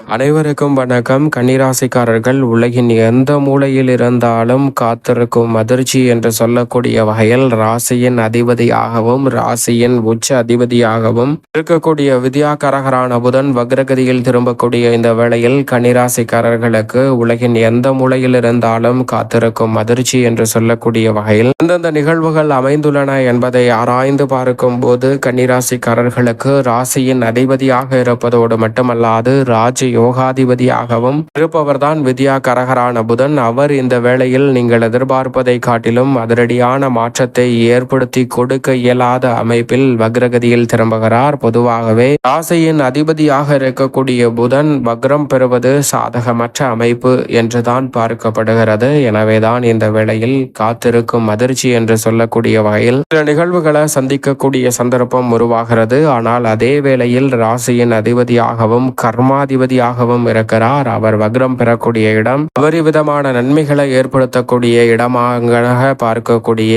அனைவருக்கும் வணக்கம். கன்னிராசிக்காரர்கள் உலகின் எந்த மூலையில் இருந்தாலும் காத்திருக்கும் அதிர்ச்சி என்று சொல்லக்கூடிய வகையில் ராசியின் அதிபதியாகவும் ராசியின் உச்ச அதிபதியாகவும் இருக்கக்கூடிய வித்யாகரகரான புதன் வக்ரகதியில் திரும்பக்கூடிய இந்த வேளையில் கன்னிராசிக்காரர்களுக்கு உலகின் எந்த மூலையில் இருந்தாலும் காத்திருக்கும் அதிர்ச்சி என்று சொல்லக்கூடிய வகையில் எந்தெந்த நிகழ்வுகள் அமைந்துள்ளன என்பதை ஆராய்ந்து பார்க்கும் போது கன்னிராசிக்காரர்களுக்கு ராசியின் அதிபதியாக இருப்பதோடு மட்டுமல்லாது ராஜி யோகாதிபதியாகவும் இருப்பவர்தான் வித்யா கரகரான புதன். அவர் இந்த வேளையில் நீங்கள் எதிர்பார்ப்பதை காட்டிலும் அதிரடியான மாற்றத்தை ஏற்படுத்தி கொடுக்க இயலாத அமைப்பில் வக்ரகதியில் திரும்புகிறார். பொதுவாகவே ராசியின் அதிபதியாக இருக்கக்கூடிய புதன் வக்ரம் பெறுவது சாதகமற்ற அமைப்பு என்றுதான் பார்க்கப்படுகிறது. எனவேதான் இந்த வேளையில் காத்திருக்கும் அதிர்ச்சி என்று சொல்லக்கூடிய வகையில் சில நிகழ்வுகளை சந்திக்கக்கூடிய சந்தர்ப்பம் உருவாகிறது. ஆனால் அதே வேளையில் ராசியின் அதிபதியாகவும் கர்மாதிபதி கர்மாதிபதியாகவும் இருக்கிறார். அவர் வக்ரம் பெறக்கூடிய இடம் அபரிவிதமான நன்மைகளை ஏற்படுத்தக்கூடிய இடமாக பார்க்கக்கூடிய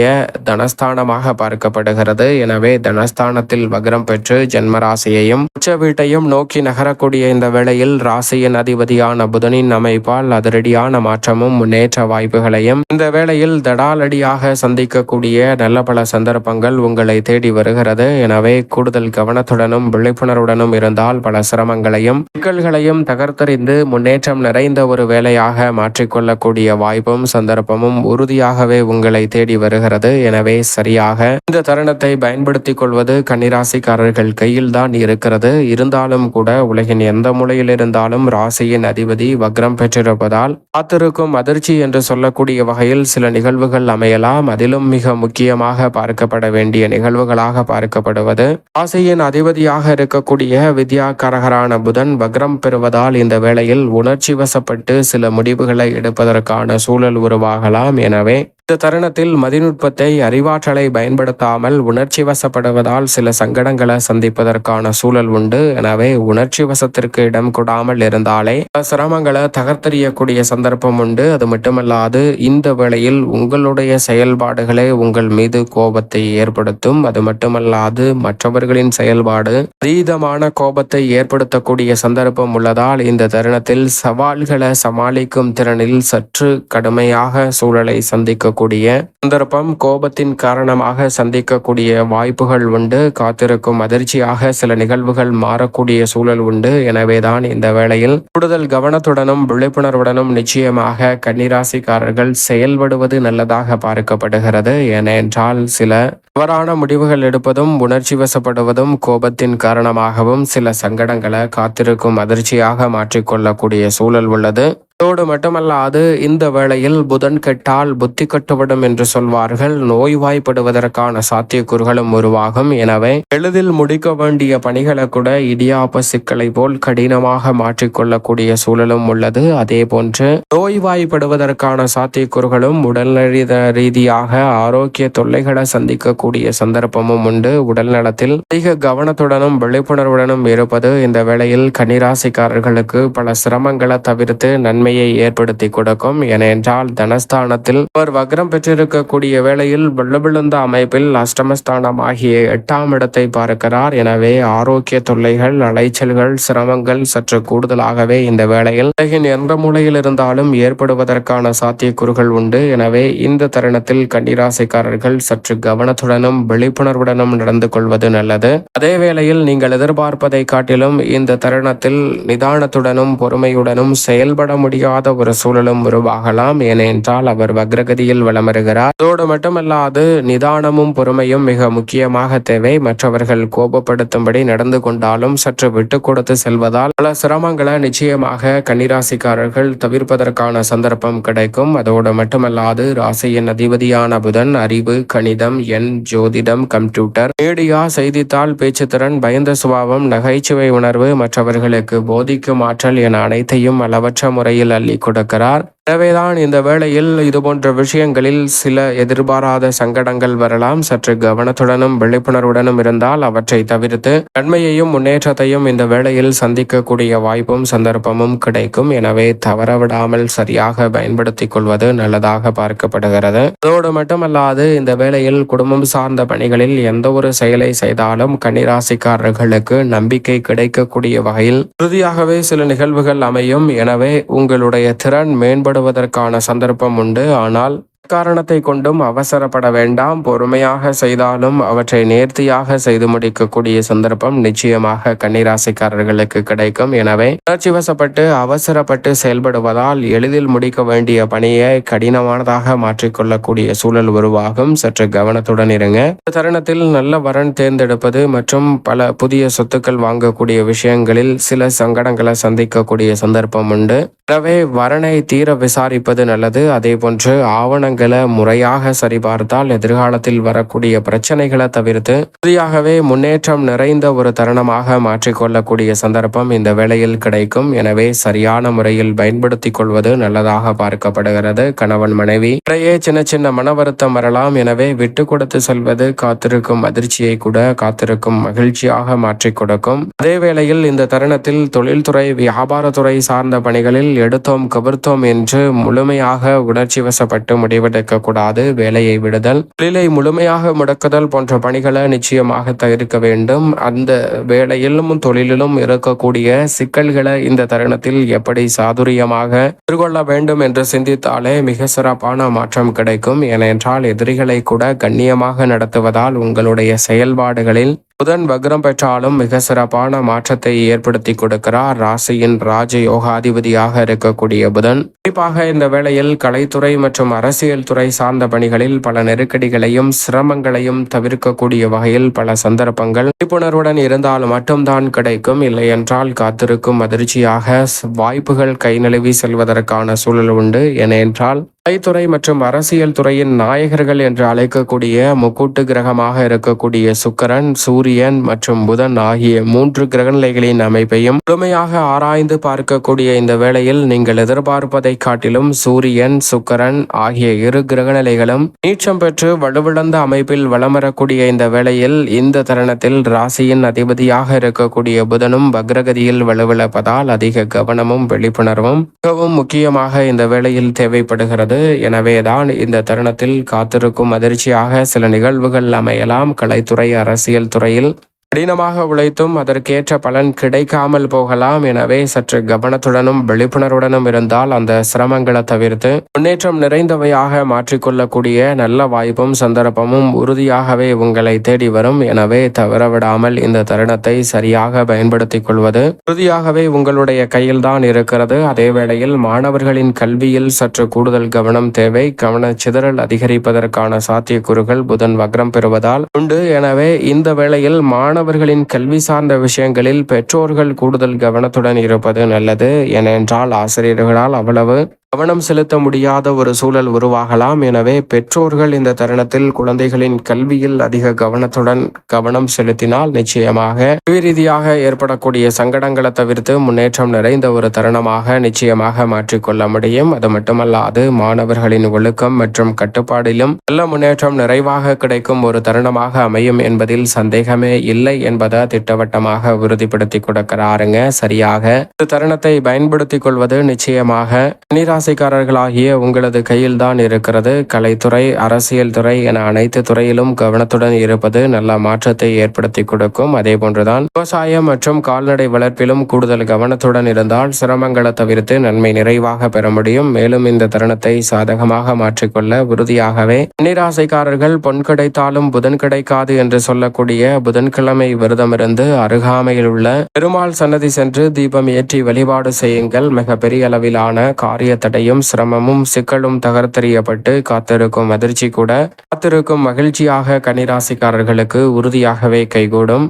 தனஸ்தானமாக பார்க்கப்படுகிறது. எனவே தனஸ்தானத்தில் வக்ரம் பெற்று ஜென்மராசியையும் உச்ச வீட்டையும் நோக்கி நகரக்கூடிய இந்த வேளையில் ராசியின் அதிபதியான புதனின் அமைப்பால் அதிரடியான மாற்றமும் முன்னேற்ற வாய்ப்புகளையும் இந்த வேளையில் தடாலடியாக சந்திக்கக்கூடிய நல்ல பல சந்தர்ப்பங்கள் உங்களை தேடி வருகிறது. எனவே கூடுதல் கவனத்துடனும் விழிப்புணர்வுடனும் இருந்தால் பல சிரமங்களையும் சிக்கல்களையும் தகர்த்தறிந்து முன்னேற்றம் நிறைந்த ஒரு வேலையாக மாற்றிக்கொள்ளக்கூடிய வாய்ப்பும் சந்தர்ப்பமும் உறுதியாகவே உங்களை தேடி வருகிறது. எனவே சரியாக இந்த தருணத்தை பயன்படுத்திக் கொள்வது கன்னிராசிக்காரர்கள் கையில் தான் இருக்கிறது. இருந்தாலும் கூட உலகின் எந்த மூலையில் இருந்தாலும் ராசியின் அதிபதி வக்ரம் பெற்றிருப்பதால் காத்திருக்கும் அதிர்ச்சி என்று சொல்லக்கூடிய வகையில் சில நிகழ்வுகள் அமையலாம். அதிலும் மிக முக்கியமாக பார்க்கப்பட வேண்டிய நிகழ்வுகளாக பார்க்கப்படுவது ராசியின் அதிபதியாக இருக்கக்கூடிய வித்யா கரகரான புதன் வக்ரம் வருவதால் இந்த வேளையில் உணர்ச்சி வசப்பட்டு சில முடிவுகளை எடுப்பதற்கான சூழல் உருவாகலாம். எனவே இந்த தருணத்தில் மதிநுட்பத்தை அறிவாற்றலை பயன்படுத்தாமல் உணர்ச்சி வசப்படுவதால் சில சங்கடங்களை சந்திப்பதற்கான சூழல் உண்டு. எனவே உணர்ச்சி வசத்திற்கு இடம் கொடாமல் இருந்தாலே சிரமங்களை தகர்த்தெறியக்கூடிய சந்தர்ப்பம் உண்டு. அது மட்டுமல்லாது இந்த வேளையில் உங்களுடைய செயல்பாடுகளே உங்கள் மீது கோபத்தை ஏற்படுத்தும். அது மட்டுமல்லாது மற்றவர்களின் செயல்பாடு அதீதமான கோபத்தை ஏற்படுத்தக்கூடிய சந்தர்ப்பம் உள்ளதால் இந்த தருணத்தில் சவால்களை சமாளிக்கும் திறனில் சற்று கடுமையாக சூழலை சந்திக்க சந்திக்கக்கூடிய சந்தர்ப்பம் கோபத்தின் காரணமாக சந்திக்கக்கூடிய வாய்ப்புகள் உண்டு. காத்திருக்கும் அதிர்ச்சியாக சில நிகழ்வுகள் மாறக்கூடிய சூழல் உண்டு. எனவேதான் இந்த வேளையில் கூடுதல் கவனத்துடனும் விழிப்புணர்வுடனும் நிச்சயமாக கன்னிராசிக்காரர்கள் செயல்படுவது நல்லதாக பார்க்கப்படுகிறது. ஏனென்றால் சில தவறான முடிவுகள் எடுப்பதும் உணர்ச்சி வசப்படுவதும் கோபத்தின் காரணமாகவும் சில சங்கடங்களை காத்திருக்கும் அதிர்ச்சியாக மாற்றிக்கொள்ளக்கூடிய சூழல் உள்ளது. அதோடு மட்டுமல்லாது இந்த வேளையில் புதன் கெட்டால் புத்தி கட்டுவிடும் என்று சொல்வார்கள். நோய்வாய்ப்படுவதற்கான சாத்தியக்கூறுகளும் உருவாகும். எனவே எளிதில் முடிக்க வேண்டிய பணிகளை கூட இடியாப்ப சிக்கலை போல் கடினமாக மாற்றிக்கொள்ளக்கூடிய சூழலும் உள்ளது. அதே போன்று நோய்வாய்ப்படுவதற்கான சாத்தியக்கூறுகளும் உடல்நல ரீதியாக ஆரோக்கிய தொல்லைகளை சந்திக்கக்கூடிய சந்தர்ப்பமும் உண்டு. உடல் நலத்தில் அதிக கவனத்துடனும் விழிப்புணர்வுடனும் இருப்பது இந்த வேளையில் கன்னிராசிக்காரர்களுக்கு பல சிரமங்களை தவிர்த்து நன்மை நன்மையை ஏற்படுத்தி கொடுக்கும். ஏனென்றால் தனஸ்தானத்தில் அவர் வக்ரம் பெற்றிருக்கக்கூடிய வேளையில் விழுந்த அமைப்பில் அஷ்டமஸ்தானம் ஆகிய எட்டாம் இடத்தை பார்க்கிறார். எனவே ஆரோக்கிய தொல்லைகள் அலைச்சல்கள் சிரமங்கள் சற்று கூடுதலாகவே இந்த வேளையில் உலகின் எந்த மூலையில் இருந்தாலும் ஏற்படுவதற்கான சாத்தியக்கூறுகள் உண்டு. எனவே இந்த தருணத்தில் கன்னிராசிக்காரர்கள் சற்று கவனத்துடனும் விழிப்புணர்வுடனும் நடந்து கொள்வது நல்லது. அதே வேளையில் நீங்கள் எதிர்பார்ப்பதை காட்டிலும் இந்த தருணத்தில் நிதானத்துடனும் பொறுமையுடனும் செயல்பட முடியும். முடியாத ஒரு சூழலும் உருவாகலாம். ஏனென்றால் அவர் வக்ரகதியில் வளமருகிறார். வருகிறார் அதோடு மட்டுமல்லாது நிதானமும் பொறுமையும் மிக முக்கியமாக தேவை. மற்றவர்கள் கோபப்படுத்தும்படி நடந்து கொண்டாலும் சற்று விட்டு கொடுத்து செல்வதால் பல சிரமங்களை நிச்சயமாக கன்னிராசிக்காரர்கள் தவிர்ப்பதற்கான சந்தர்ப்பம் கிடைக்கும். அதோடு மட்டுமல்லாது ராசியின் அதிபதியான புதன் அறிவு கணிதம் எண் ஜோதிடம் கம்ப்யூட்டர் மீடியா செய்தித்தாள் பேச்சுத்திறன் பயந்த சுபாவம் நகைச்சுவை உணர்வு மற்றவர்களுக்கு போதிக்கும் ஆற்றல் என அனைத்தையும் அளவற்ற முறையில் அள்ளி கொடுக்கிறார். எனவேதான் இந்த வேளையில் இதுபோன்ற விஷயங்களில் சில எதிர்பாராத சங்கடங்கள் வரலாம். சற்று கவனத்துடனும் விழிப்புணர்வுடனும் இருந்தால் அவற்றை தவிர்த்து நன்மையையும் முன்னேற்றத்தையும் இந்த வேளையில் சந்திக்கக்கூடிய வாய்ப்பும் சந்தர்ப்பமும் கிடைக்கும். எனவே தவறவிடாமல் சரியாக பயன்படுத்திக் கொள்வது நல்லதாக பார்க்கப்படுகிறது. அதோடு மட்டுமல்லாது இந்த வேளையில் குடும்பம் சார்ந்த பணிகளில் எந்த ஒரு செயலை செய்தாலும் கன்னிராசிக்காரர்களுக்கு நம்பிக்கை கிடைக்கக்கூடிய வகையில் உறுதியாகவே சில நிகழ்வுகள் அமையும். எனவே உங்களுடைய திறன் மேம்படுவதற்கான சந்தர்ப்பம் உண்டு. ஆனால் காரணத்தை கொண்டும் அவசரப்பட வேண்டாம். பொறுமையாக செய்தாலும் அவற்றை நேர்த்தியாக செய்து முடிக்கக்கூடிய சந்தர்ப்பம் நிச்சயமாக கன்னிராசிக்காரர்களுக்கு கிடைக்கும். எனவே உணர்ச்சி வசப்பட்டு அவசரப்பட்டு செயல்படுவதால் எளிதில் முடிக்க வேண்டிய பணியை கடினமானதாக மாற்றிக்கொள்ளக்கூடிய சூழல் உருவாகும். சற்று கவனத்துடன் இருங்க. இந்த தருணத்தில் நல்ல வரன் தேர்ந்தெடுப்பது மற்றும் பல புதிய சொத்துக்கள் வாங்கக்கூடிய விஷயங்களில் சில சங்கடங்களை சந்திக்கக்கூடிய சந்தர்ப்பம் உண்டு. எனவே வரனை தீர விசாரிப்பது நல்லது. அதே போன்று ஆவணங்களை முறையாக சரிபார்த்தால் எதிர்காலத்தில் வரக்கூடிய பிரச்சனைகளை தவிர்த்து உறுதியாகவே முன்னேற்றம் நிறைந்த ஒரு தருணமாக மாற்றிக்கொள்ளக்கூடிய சந்தர்ப்பம் இந்த வேளையில் கிடைக்கும். எனவே சரியான முறையில் பயன்படுத்திக் கொள்வது நல்லதாக பார்க்கப்படுகிறது. கணவன் மனைவி இடையே சின்ன சின்ன மன வருத்தம் வரலாம். எனவே விட்டு கொடுத்து செல்வது காத்திருக்கும் அதிர்ச்சியை கூட காத்திருக்கும் மகிழ்ச்சியாக மாற்றிக் கொடுக்கும். அதே வேளையில் இந்த தருணத்தில் தொழில்துறை வியாபாரத்துறை சார்ந்த பணிகளில் எடுத்தோம் கவர்த்தோம் என்று முழுமையாக உணர்ச்சி வசப்பட்டு முடிவெடுக்கக்கூடாது. வேலையை விடுதல். தொழிலை முழுமையாக முடக்குதல் போன்ற பணிகளை நிச்சயமாக தவிர்க்க வேண்டும். அந்த வேலையிலும் தொழிலிலும் இருக்கக்கூடிய சிக்கல்களை இந்த தருணத்தில் எப்படி சாதுரியமாக எதிர்கொள்ள வேண்டும் என்று சிந்தித்தாலே மிக சிறப்பான மாற்றம் கிடைக்கும். ஏனென்றால் எதிரிகளை கூட கண்ணியமாக நடத்துவதால் உங்களுடைய செயல்பாடுகளில் புதன் வக்ரம் பெற்றாலும் மிக சிறப்பான மாற்றத்தை ஏற்படுத்தி கொடுக்கிறார். ராசியின் ராஜ யோகாதிபதியாக இருக்கக்கூடிய புதன் குறிப்பாக இந்த வேளையில் கலைத்துறை மற்றும் அரசியல் துறை சார்ந்த பணிகளில் பல நெருக்கடிகளையும் சிரமங்களையும் தவிர்க்கக்கூடிய வகையில் பல சந்தர்ப்பங்கள் விழிப்புணர்வுடன் இருந்தால் மட்டும்தான் கிடைக்கும். இல்லை என்றால் காத்திருக்கும் அதிர்ச்சியாக வாய்ப்புகள் கை நழுவி செல்வதற்கான சூழல் உண்டு. என என்றால் கலைத்துறை மற்றும் அரசியல் துறையின் நாயகர்கள் என்று அழைக்கக்கூடிய முக்கூட்டு கிரகமாக இருக்கக்கூடிய சுக்கரன் சூரியன் மற்றும் புதன் ஆகிய மூன்று கிரகநிலைகளின் அமைப்பையும் முழுமையாக ஆராய்ந்து பார்க்கக்கூடிய இந்த வேளையில் நீங்கள் எதிர்பார்ப்பதை காட்டிலும் சூரியன் சுக்கரன் ஆகிய இரு கிரகநிலைகளும் நீச்சம் பெற்று வலுவிழந்த அமைப்பில் வளம் வரக்கூடிய இந்த வேளையில் இந்த தருணத்தில் ராசியின் அதிபதியாக இருக்கக்கூடிய புதனும் பக்ரகதியில் வலுவிழப்பதால் அதிக கவனமும் விழிப்புணர்வும் மிகவும் முக்கியமாக இந்த வேளையில் தேவைப்படுகிறது. உள்ளது எனவேதான் இந்த தருணத்தில் காத்திருக்கும் அதிர்ச்சியாக சில நிகழ்வுகள் அமையலாம். கலைத்துறை அரசியல் துறையில் கடினமாக உழைத்தும் அதற்கேற்ற பலன் கிடைக்காமல் போகலாம். எனவே சற்று கவனத்துடனும் விழிப்புணர்வுடனும் இருந்தால் அந்த சிரமங்களை தவிர்த்து முன்னேற்றம் நிறைந்தவையாக மாற்றிக்கொள்ளக்கூடிய நல்ல வாய்ப்பும் சந்தர்ப்பமும் உறுதியாகவே உங்களை தேடி வரும். எனவே தவறவிடாமல் இந்த தருணத்தை சரியாக பயன்படுத்திக் கொள்வது உறுதியாகவே உங்களுடைய கையில்தான் இருக்கிறது. அதே வேளையில் மாணவர்களின் கல்வியில் சற்று கூடுதல் கவனம் தேவை. கவன சிதறல் அதிகரிப்பதற்கான சாத்தியக்கூறுகள் புதன் வக்ரம் பெறுவதால் உண்டு. எனவே இந்த வேளையில் மாணவ மாணவர்களின் கல்வி சார்ந்த விஷயங்களில் பெற்றோர்கள் கூடுதல் கவனத்துடன் இருப்பது நல்லது. ஏனென்றால் ஆசிரியர்களால் அவ்வளவு கவனம் செலுத்த முடியாத ஒரு சூழல் உருவாகலாம். எனவே பெற்றோர்கள் இந்த தருணத்தில் குழந்தைகளின் கல்வியில் அதிக கவனத்துடன் கவனம் செலுத்தினால் நிச்சயமாக ரீதியாக ஏற்படக்கூடிய சங்கடங்களை தவிர்த்து முன்னேற்றம் நிறைந்த ஒரு தருணமாக நிச்சயமாக மாற்றிக்கொள்ள முடியும். அது மட்டுமல்லாது மாணவர்களின் ஒழுக்கம் மற்றும் கட்டுப்பாடிலும் நல்ல முன்னேற்றம் நிறைவாக கிடைக்கும் ஒரு தருணமாக அமையும் என்பதில் சந்தேகமே இல்லை என்பதை திட்டவட்டமாக உறுதிப்படுத்தி கொடுக்கிறாருங்க. சரியாக இந்த தருணத்தை பயன்படுத்திக் கொள்வது நிச்சயமாக ராசிக்காரர்களாகிய உங்களது கையில்தான் இருக்கிறது. கலைத்துறை அரசியல் துறை என அனைத்து துறையிலும் கவனத்துடன் இருப்பது நல்ல மாற்றத்தை ஏற்படுத்தி கொடுக்கும். அதே போன்றுதான் விவசாயம் மற்றும் கால்நடை வளர்ப்பிலும் கூடுதல் கவனத்துடன் இருந்தால் சிரமங்களை தவிர்த்து நன்மை நிறைவாக பெற முடியும். மேலும் இந்த தருணத்தை சாதகமாக மாற்றிக்கொள்ள உறுதியாகவே நீராசைக்காரர்கள் பொன் கிடைத்தாலும் புதன் கிடைக்காது என்று சொல்லக்கூடிய புதன்கிழமை விரதமிருந்து அருகாமையில் உள்ள பெருமாள் சன்னதி சென்று தீபம் ஏற்றி வழிபாடு செய்யுங்கள். மிக பெரிய அளவிலான காரியத்தை தடையும் சிரமமும் சிக்கலும் தகர்த்தெறியப்பட்டு காத்திருக்கும் அதிர்ச்சி கூட காத்திருக்கும் மகிழ்ச்சியாக கன்னிராசிக்காரர்களுக்கு உறுதியாகவே கைகூடும்.